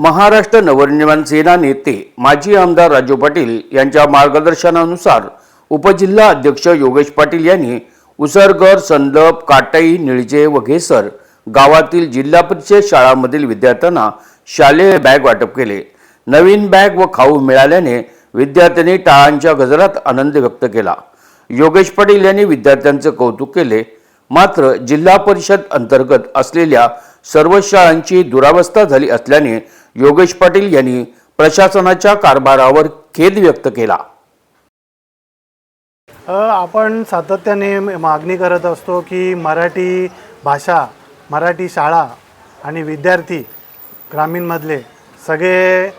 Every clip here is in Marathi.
महाराष्ट्र नवनिर्माण सेना नेते माजी आमदार राजू पाटील यांच्या मार्गदर्शनानुसार उपजिल्हा अध्यक्ष योगेश पाटील यांनी उसरगर संदप काटई निळजे व घेसर गावातील जिल्हा परिषद शाळांमधील विद्यार्थ्यांना शालेय बॅग वाटप केले. नवीन बॅग व खाऊ मिळाल्याने विद्यार्थ्यांनी टाळांच्या गजरात आनंद व्यक्त केला. योगेश पाटील यांनी विद्यार्थ्यांचं कौतुक केले. मात्र जिल्हा परिषद अंतर्गत असलेल्या सर्व शाळांची दुरावस्था झाली असल्याने योगेश पाटील यांनी प्रशासनाच्या कारभारावर खेद व्यक्त केला. आपण सातत्याने मागणी करत असतो की मराठी भाषा मराठी शाळा आणि विद्यार्थी ग्रामीणमधले सगळे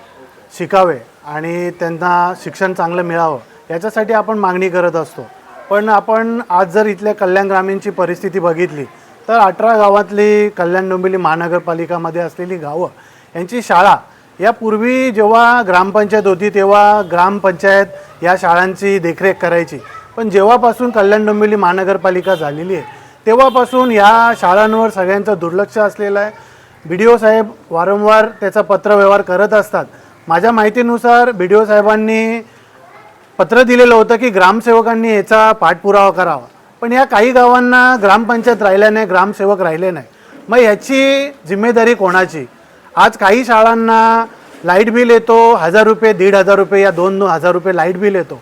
शिकावे आणि त्यांना शिक्षण चांगलं मिळावं याच्यासाठी आपण मागणी करत असतो. पण आपण आज जर इथल्या कल्याण ग्रामीणची परिस्थिती बघितली तर अठरा गावातली कल्याण डोंबिवली महानगरपालिकामध्ये असलेली गावं यांची शाळा यापूर्वी जेव्हा ग्रामपंचायत होती तेव्हा ग्रामपंचायत या शाळांची देखरेख करायची. पण जेव्हापासून कल्याण डोंबिवली महानगरपालिका झालेली आहे तेव्हापासून या शाळांवर सगळ्यांचं दुर्लक्ष असलेलं आहे. बी डी ओ साहेब वारंवार त्याचा पत्रव्यवहार करत असतात. माझ्या माहितीनुसार बी डी ओ साहेबांनी पत्र दिलेलं होतं की ग्रामसेवकांनी याचा पाठपुरावा करावा. पण या काही गावांना ग्रामपंचायत राहिल्या नाही ग्रामसेवक राहिले नाही. मग याची जिम्मेदारी कोणाची? आज काही शाळांना लाइट बिल येतो हजार रुपये दीड हजार रुपये या दोन दोन हजार रुपये लाइट बिल येतो.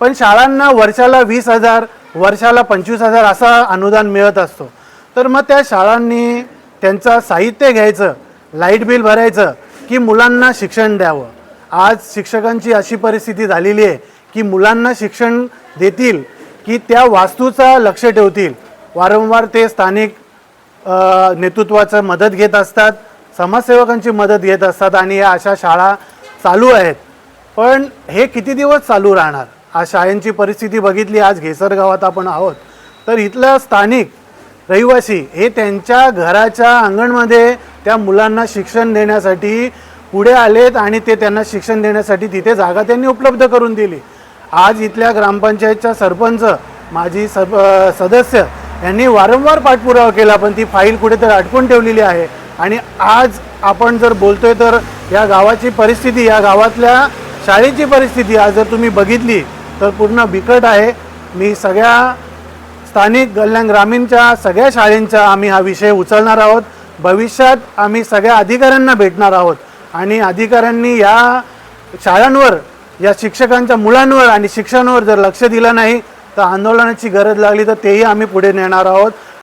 पण शाळांना वर्षाला वीस हजार वर्षाला पंचवीस हजार असा अनुदान मिळत असतो. तर मग त्या शाळांनी त्यांचं साहित्य घ्यायचं लाइट बिल भरायचं की मुलांना शिक्षण द्यावं. आज शिक्षकांची अशी परिस्थिती झालेली आहे की मुलांना शिक्षण देतील की त्या वास्तूचा लक्ष ठेवतील. वारंवार ते स्थानिक नेतृत्वाचं मदत घेत असतात समाजसेवकांची मदत घेत असतात आणि या अशा शाळा चालू आहेत. पण हे किती दिवस चालू राहणार? आज शाळांची परिस्थिती बघितली आज घेसर गावात आपण आहोत. तर इथलं स्थानिक रहिवासी हे त्यांच्या घराच्या अंगणमध्ये त्या मुलांना शिक्षण देण्यासाठी पुढे आलेत आणि ते त्यांना शिक्षण देण्यासाठी तिथे जागा त्यांनी उपलब्ध करून दिली. आज इथल्या ग्रामपंचायतच्या सरपंच माजी सब सदस्य यांनी वारंवार पाठपुरावा केला पण ती फाईल कुठेतरी अडकून ठेवलेली आहे. आणि आज आपण जर बोलतोय तर या गावाची परिस्थिती या गावातल्या शाळेची परिस्थिती आज जर तुम्ही बघितली तर पूर्ण बिकट आहे. मी सगळ्या स्थानिक कल्याण ग्रामीणच्या सगळ्या शाळेंचा आम्ही हा विषय उचलणार आहोत. भविष्यात आम्ही सगळ्या अधिकाऱ्यांना भेटणार आहोत. आणि अधिकाऱ्यांनी या शाळांवर या शिक्षकांच्या मुलांवर आणि शिक्षणावर जर लक्ष दिलं नाही तर आंदोलनाची गरज लागली तर तेही आम्ही पुढे नेणार आहोत.